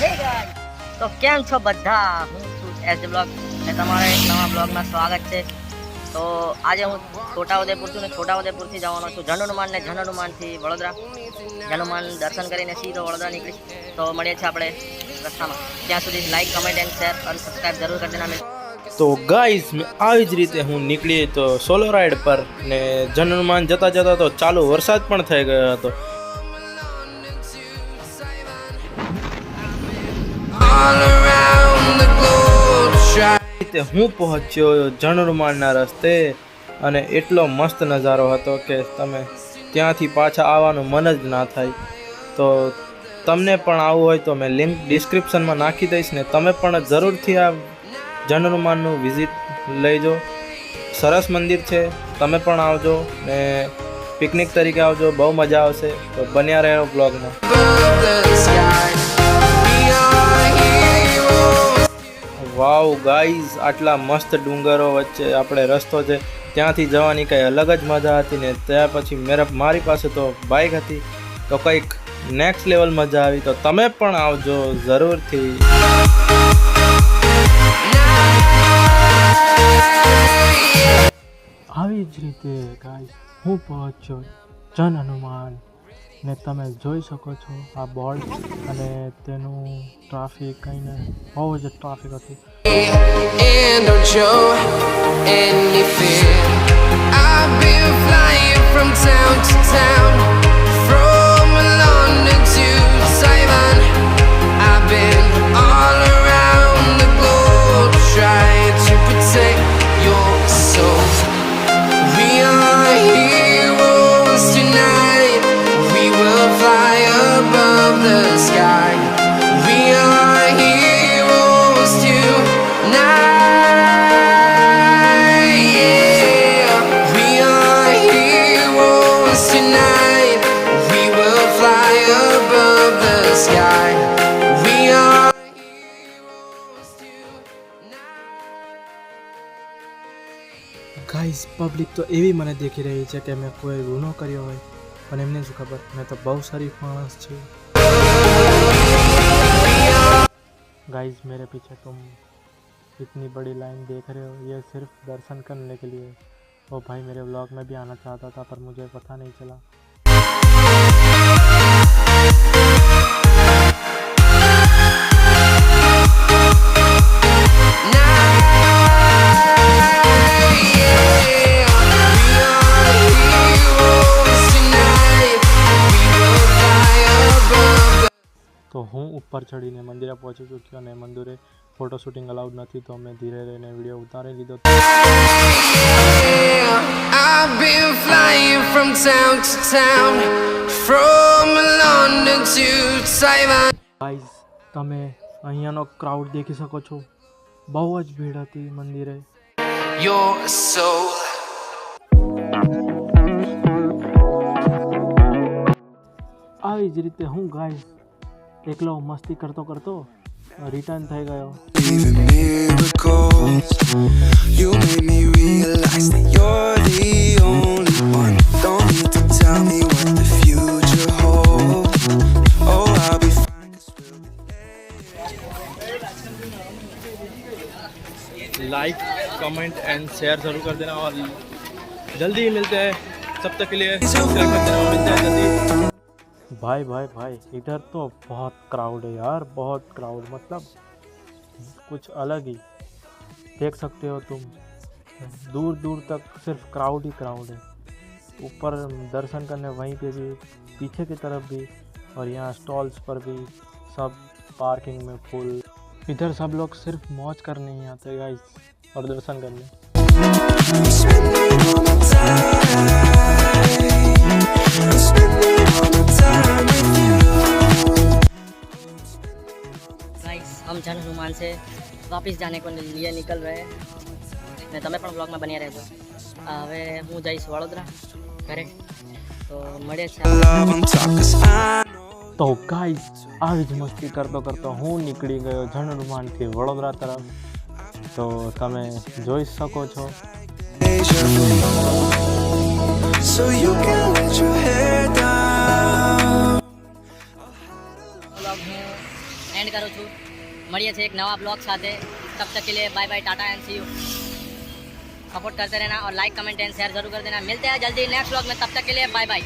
તો કેમ છો બધા? હું છું એસ બ્લોગ ને તમારે નવા બ્લોગમાં સ્વાગત છે. તો આજે હું છોટાઉદેપુરથી ને છોટાઉદેપુરથી જવાનો છું. જન ને જનુમાનથી વડોદરા. હનુમાન દર્શન કરીને સીધો વડોદરા નીકળીશ તો મળીએ છીએ આપણે રસ્તામાં. ત્યાં સુધી લાઈક કમેન્ટ એન્ડ શેર અને સબસ્ક્રાઈબ જરૂર કરી દેના તો ગાઈઝ આવી જ રીતે હું નીકળી તો સોલો રાઈડ પર ને જન હનુમાન જતા જતા તો ચાલુ વરસાદ પણ થઈ ગયો હતો. રીતે હું પહોંચ્યો હનુમાનના રસ્તે અને એટલો મસ્ત નજારો હતો કે તમે ત્યાંથી પાછા આવવાનું મન જ ના થાય. તો તમને પણ આવું હોય તો મેં લિંક ડિસ્ક્રિપ્શનમાં નાખી દઈશ ને તમે પણ જરૂરથી આ જનરમાનનું વિઝિટ લઈજો. સરસ મંદિર છે, તમે પણ આવજો ને પિકનિક તરીકે આવજો, બહુ મજા આવશે. તો બન્યા રહ્યો બ્લોગમાં વાવ, ગાઈઝ, આટલા મસ્ત ડુંગરો વચ્ચે આપણે રસ્તો છે. ત્યાંથી જવાની કંઈ અલગ જ મજા હતી ને ત્યાર પછી મેરા, મારી પાસે તો બાઇક હતી. તો કંઈક નેક્સ્ટ લેવલ મજા આવી. તો તમે પણ આવજો જરૂરથી. આવી જ રીતે, ગાઈઝ, હું પહોંચ્યો જન હનુમાન ને તમે જોઈ શકો છો આ બોર્ડ અને તેનું ટ્રાફિક કંઈને બહુ જ ટ્રાફિક હતું. ગાઈઝ પબ્લિક તો એવી મને દેખી રહી છે કે મેં કોઈ ગુનો કર્યો હોય પણ એમને શું ખબર મેં તો બહુ સારી માણસ છું गाइस मेरे पीछे तुम इतनी बड़ी लाइन देख रहे हो ये सिर्फ दर्शन करने के लिए वो भाई मेरे व्लॉग में भी आना चाहता था पर मुझे पता नहीं चला તો હું ઉપર ચડીને મંદિરે પહોંચી ચૂક્યો અને મંદિરે ફોટો શૂટિંગ અલાઉડ નથી તો મેં ધીરે રહીને વિડીયો ઉતારી લીધો I've been flying from town to town, from London to Taiwan. Guys તમે અહીંયાનો ક્રાઉડ દેખી શકો છો બહુ જ ભીડ હતી મંદિરે Your soul. આવી જ રીતે હું ગાઈઝ એકલો મસ્તી કરતો કરતો રિટર્ન થઈ ગયો believe in miracles. You made me realize that you're the only one. Don't need to tell me what the future holds. Oh, I'll be fine. 'cause we'll like comment and share जरूर कर देना और जल्दी ही मिलते हैं तब तक के लिए सब्सक्राइब कर देना और मिलते हैं जल्दी भाई भाई भाई, इधर तो बहुत क्राउड है यार, बहुत क्राउड मतलब कुछ अलग ही। देख सकते हो तुम, दूर दूर तक सिर्फ़ क्राउड ही क्राउड है। ऊपर दर्शन करने वहीं पे भी, पीछे की तरफ़ भी, और यहाँ स्टॉल्स पर भी, सब पार्किंग में फुल इधर सब लोग सिर्फ़ मौज करने ही आते गाइस और दर्शन करने। हम जन हनुमान से वापस जाने को लिए निकल रहे हैं ને તમે પણ બ્લોગમાં બન્યા રહેજો આ હવે હું જઈશ વડોદરા ઘરે તો મળીએ છીએ Love on top, 'cause I know તો ગાઈસ આવી જ મસ્તી કરતો કરતો હું નીકળી ગયો જનહનુમાનથી વડોદરા તરફ તો તમે જોઈ શકો છો deja vu. So you can let your hair down. Blog હું એન્ડ કરું છું मरिए थे एक नवा ब्लॉग साथ तब तक के लिए bye bye tata and see you support करते रहना और लाइक कमेंट एंड शेयर ज़रूर कर देना। मिलते हैं जल्दी नेक्स्ट ब्लॉग में। तब तक के लिए बाय बाय